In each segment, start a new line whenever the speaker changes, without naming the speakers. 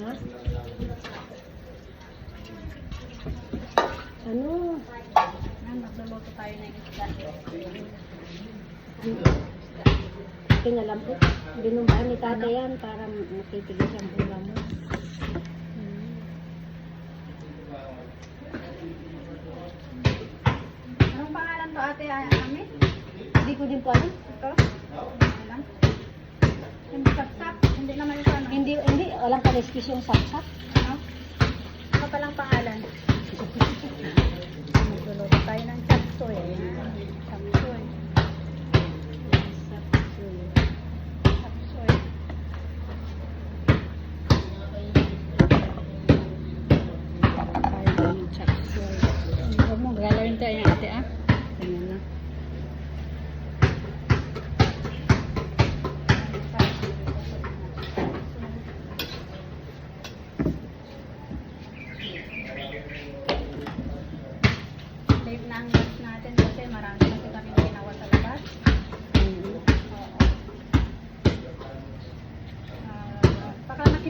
Ha? Ano?
Magluluto tayo ng isda.
Kinalampot. Binumbaan ni tata yan para matitigis ang ulam mo.
Anong pangalan to ate Ami?
Hindi ko din po alam.
Ito? Alam? Hindi sapsap? Hindi naman ito ano?
Hindi, hindi. Walang kaliskis yung sapsap.
Ano? Ano palang pangalan? Magluluto tayo ng chapsoy. Chapsoy. Chapsoy.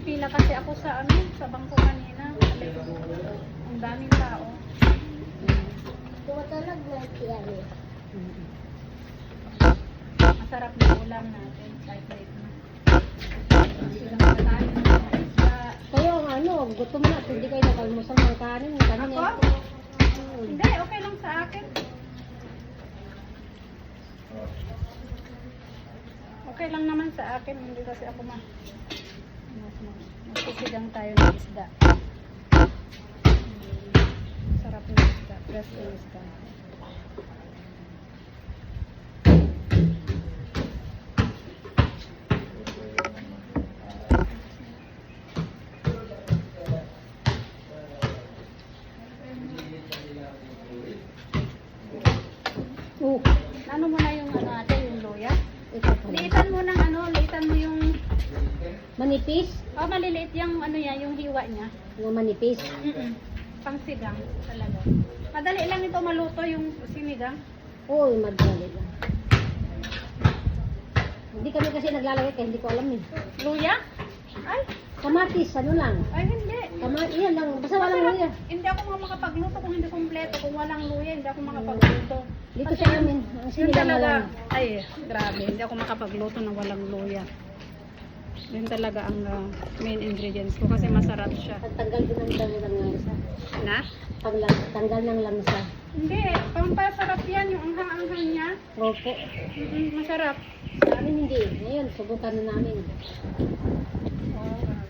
Nakipila kasi ako sa ano, sa bangko kanina. Ang daming tao.
Tumatawag na
Mm-hmm. Masarap na ulam natin kahit late na.
Kayo ang ano, gutom na. Hindi kayo nakalmusal ng kanin. Kanin
Ako?
yan.
Hindi, okay lang sa akin. Okay lang naman sa akin, hindi kasi ako ma... Magsisidang tayo ng isda. Sarap ng isda, fresh yung isda.
Manipis?
Oh, maliliit yung ano yan, yung hiwa niya.
Yung manipis.
Mm Pang sigang talaga. Madali lang ito maluto yung sinigang.
Uy, madali lang. Hindi kami kasi naglalagay kaya hindi ko alam eh.
Luya? Ay,
Kamatis, ano lang.
ay hindi.
Kamatis, yan lang. Basta walang
Masarap.
luya.
Hindi ako mga makapagluto kung hindi kompleto. Kung walang luya, hindi ako makapagluto.
Dito
Kasi
sa amin, ang
Yun
sinigang na
talaga, ay, grabe. Hindi ako makapagluto ng walang luya. Yun talaga ang uh, main ingredients ko kasi masarap siya.
Pagtanggal din ng tanggal ng lansa.
Na?
Paglang, tanggal ng lansa.
Hindi, pampasarap yan. Yung anghang-anghang niya.
Opo.
Mm, masarap.
Sa amin hindi. Ngayon, subukan na namin.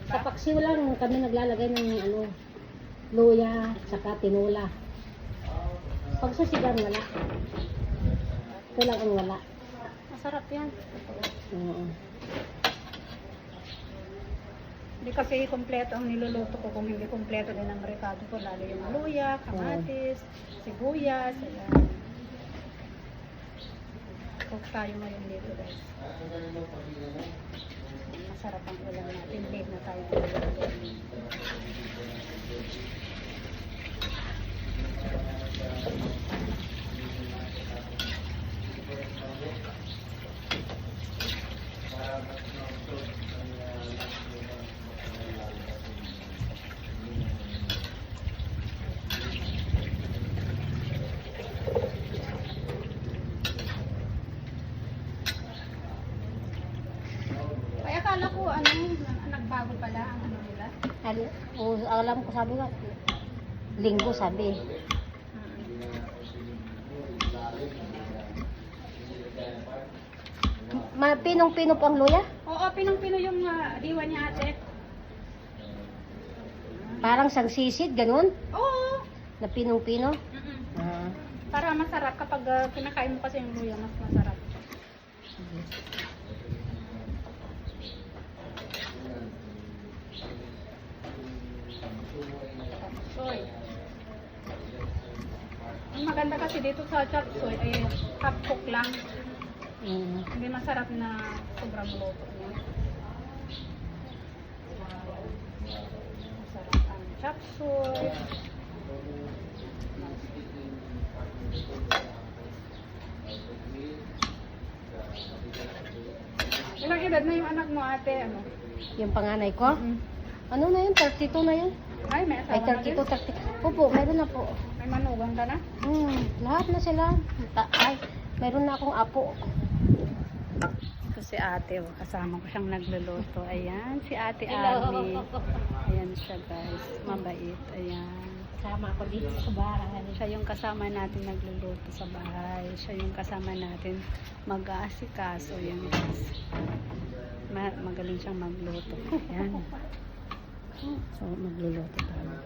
Sa paksiw lang kami naglalagay ng ano, luya, saka tinola. Pag sa sigang wala. Ito lang ang wala.
Masarap yan.
Oo.
Hindi kasi kompleto ang niluluto ko kung hindi kompleto din ang rekado ko. Lalo yung luya, kamatis, sibuyas, ayan. Cook tayo ngayon dito guys. Masarap ang ulam natin. Late na tayo. Ay, akala ko ano, nagbago pala ang ano nila.
Ano, o, alam ko sabi nga, linggo sabi. Ma, pinong-pino po ang luya?
Oo, pinong-pino yung ah, hiwa niya ate.
Parang sagsisid, ganun?
Oo.
Na pinong-pino?
Mm-mm.
Ah.
Para masarap kapag ah, kinakain mo kasi yung luya, mas masarap. Soy. Ang maganda kasi dito sa chop soy ay half cook lang.
Mm.
Hindi masarap na sobrang luto niya. Masarap ang chop suey. Ilang edad na yung anak mo ate? Ano?
Yung panganay ko?
Mm.
Ano na yun? 32 na yun?
Ay, may
Ay,
asawa na din.
32, 30. Opo, meron na po.
May manugang ka na?
Hmm, lahat na sila. Ta- ay, meron na akong apo.
Ito si ate, oh. kasama ko siyang nagluluto. Ayan, si ate. Ami. Ayan siya guys, mabait. Ayan.
Kasama ko dito sa bahay.
Siya yung kasama natin nagluluto sa bahay. Siya yung kasama natin mag-aasikaso. Yan guys. Ma- magaling siyang magluto. Ayan. So, magluluto tayo.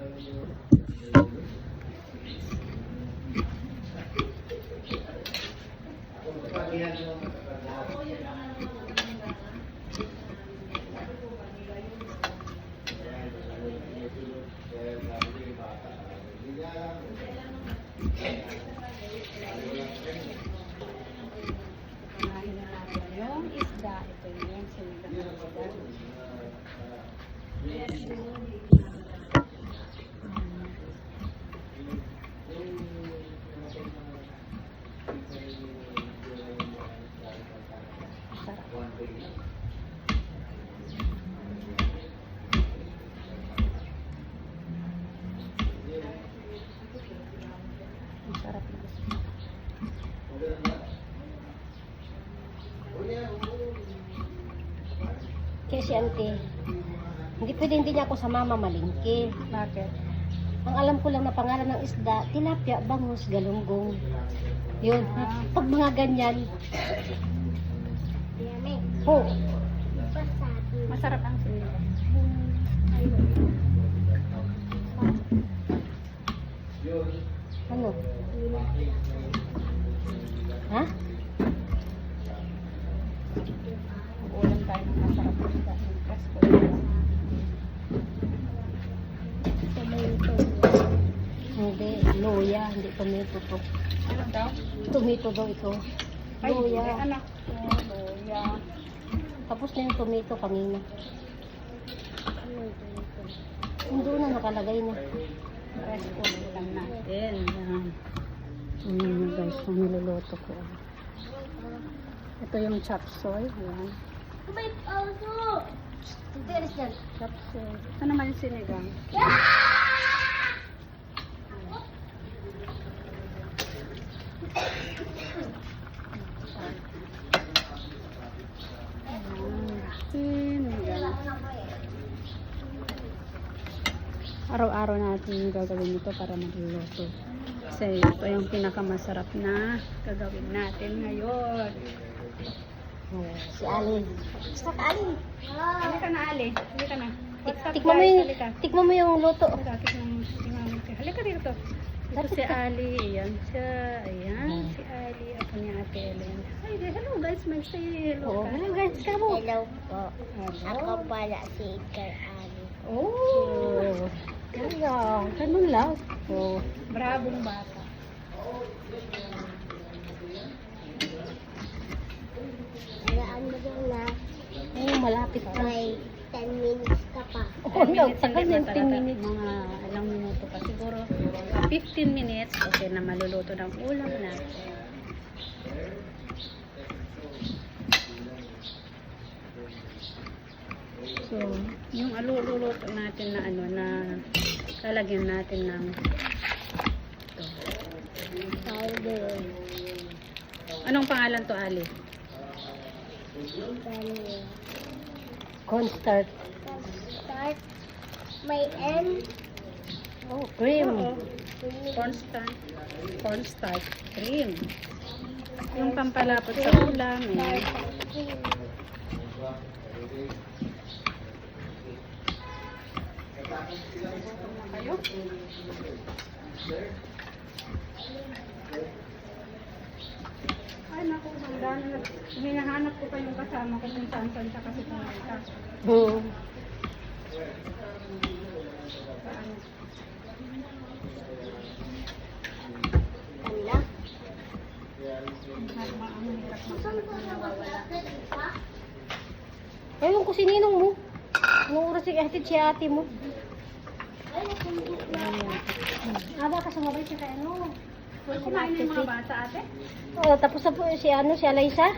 Yung isda. Ito yung sinigang na isda. Sarap. Ang sarap ng isda.
Kaya si auntie, hindi pwede hindi niya ako sa mama malingki.
Bakit?
Ang alam ko lang na pangalan ng isda, tilapia, bangus, galunggong. Yun.
Ah.
Pag mga ganyan. Po.
Masarap ang
tomato to.
Ano daw?
Tomato daw ito.
Ay,
Luya.
anak ko. Luya.
Tapos na yung tomato kanina. Hindi na nakalagay na.
Presko ulam natin. Yan. Ayan guys, kung niluluto ko. Ito yung chop soy. Ayan.
May. Tiris dyan.
Chop soy. Ito naman yung sinigang. Sinigang. Araw-araw natin gagawin ito para magluluto. Kasi ito yung pinakamasarap na gagawin natin ngayon.
Oh, si Ali. Ka Ali.
Hindi ka na, Ali. Hindi ka na.
Tikman mo yung, tikman mo yung luto.
Halika, tikman mo. Halika dito. Ito si Ali. Ayan siya. Ayan.
Hmm.
Si Ali. Ako ni Ate Ellen. Hi, hello guys. May say hello
Oh, hello guys, kamo.
Hello po.
Hello.
Ako pala si Ikar Ali.
Oh. Kaya, ganun lang. Oh.
Brabong bata.
Alaan mo dyan na
Oh, malapit na.
may 10 minutes ka pa.
Oh, no, na
pa
10
talaga.
minutes.
Mga ilang minuto pa. Siguro 15 minutes. Okay na maluluto ng ulam natin. So, yung alululuto natin na ano na lalagyan natin ng
Powder.
Anong pangalan to, Ali?
Cornstarch.
Start. May N.
Oh, cream.
Oo. Cornstarch. Cornstarch. Cream. Yung pampalapot sa ulam. Eh. Kayo? Ay, naku, handa na. Hinahanap ko pa yung kasama ko kung saan saan siya kasi pumunta.
Hmm.
Saan?
Ano?
Ang nawawala.
Ewan ko si Ninong mo. Anong oras yung hatid si ate mo? Aba ka sumabay siya kay ano?
Kumain yung mga bata, ate?
Oh, tapos na po si ano, si Alaysa.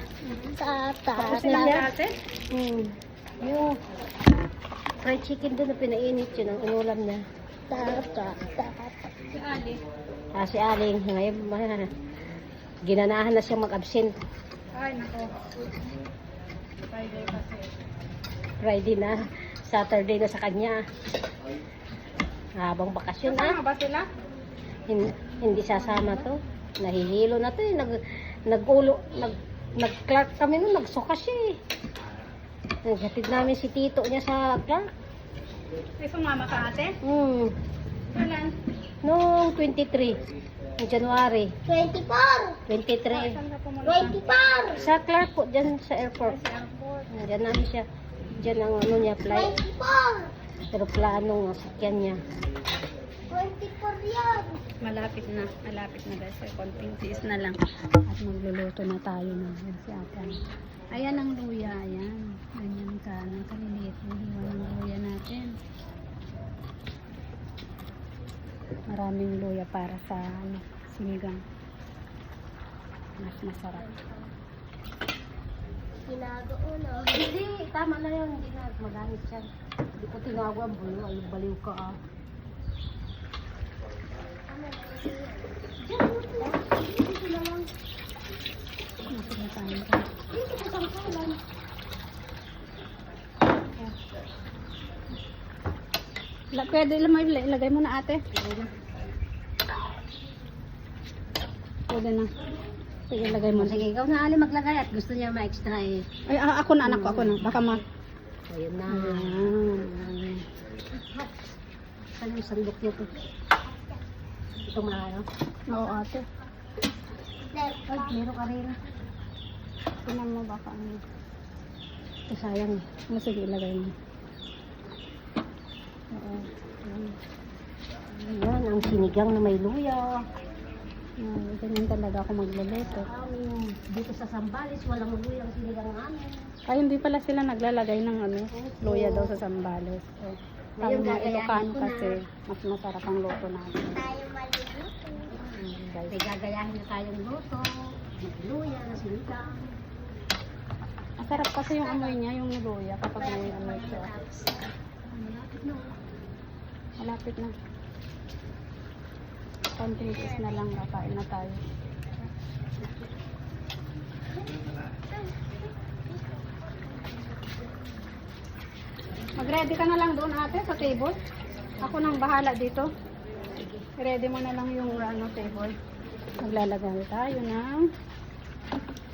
Sa
Tapos
taas.
na
Sila
siya.
ate?
Hmm. Yung, fried chicken doon na pinainit yun ang inulam niya.
Si Ali.
Ah, si Aling, ngayon, ma- ginanahan na siya mag-absent.
Ay, nako. Friday kasi.
Friday na, Saturday na sa kanya. Habang bakasyon na.
Kasama ba sila?
Hin- hindi sasama to. Nahihilo na to eh. Nag, nagulo, nag, nag-clark kami nun, nagsuka siya eh. Naghatid namin si tito niya sa Clark.
May sumama ka ate?
Hmm.
Kailan?
Noong 23, ng January,
24!
23.
Saan ka pumunta?
24!
Sa Clark po, dyan sa airport.
Sa airport.
Diyan namin siya. Diyan ang ano niya, flight.
24!
Aeroplano ng sakyan niya.
24 yan!
Malapit na. Malapit na guys. Ay, konting tiis na lang. At magluluto na tayo na. Yan si ate. Ayan ang luya. Ayan. Ganyan ka. Nang kaliliit. Yung hiwa ng luya natin. Maraming luya para sa ano, sinigang. Mas masarap.
Ginagao na.
Hindi, tama na yun. Hindi na magamit siya. Hindi ko tinawag, baliw, ay baliw ka ah.
Pwede lang may ilagay mo na ate. Pwede na. Sige, ilagay mo.
Sige, ikaw na ali maglagay at gusto niya ma-extra eh.
Ay, ah, ako na anak ko, ako na. Baka ma...
Ayun na.
Ayan.
Saan yung sandok niya to? Ito maano?
Oo, ate.
Ay, meron ka rin.
Tingnan mo baka ano.
Ito sayang.
Ano, sige, ilagay mo. Oo. Ayan.
Ayan, ang sinigang na may luya.
Ayan, ganyan talaga ako magluluto.
Dito sa Sambales, walang luya ang sinigang namin.
Ay, hindi pala sila naglalagay ng ano, luya daw sa sambales. So, tayo
Ngayon,
mga Ilocano kasi, mas masarap ang luto natin.
Tayo maliligo.
Ayan, guys.
May gagayahin na tayong luto. Luya na sinigang.
Masarap kasi yung amoy niya, yung luya, kapag may amoy siya.
Malapit na.
Malapit na. Konting kiss na lang, kakain na tayo. Mag-ready ka na lang doon ate sa table. Ako nang bahala dito. Ready mo na lang yung ano, table. Maglalagay tayo ng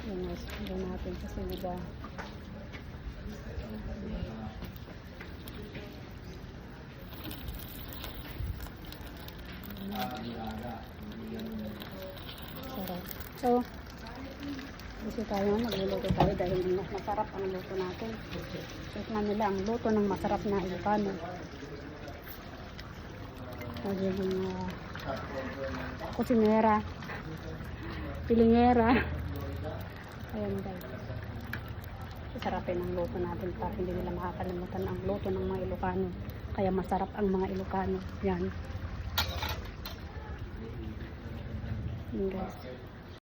yun, guys, lagyan natin sa siliga. Sarap. So, gusto tayo magluluto tayo dahil mas masarap ang luto natin. Tignan nila ang luto ng masarap na Ilocano. Magiging uh, kusinera, pilingera. Ayan guys. Sarapin ang luto natin para hindi nila makakalimutan ang luto ng mga Ilocano. Kaya masarap ang mga Ilocano. Yan. Yan guys.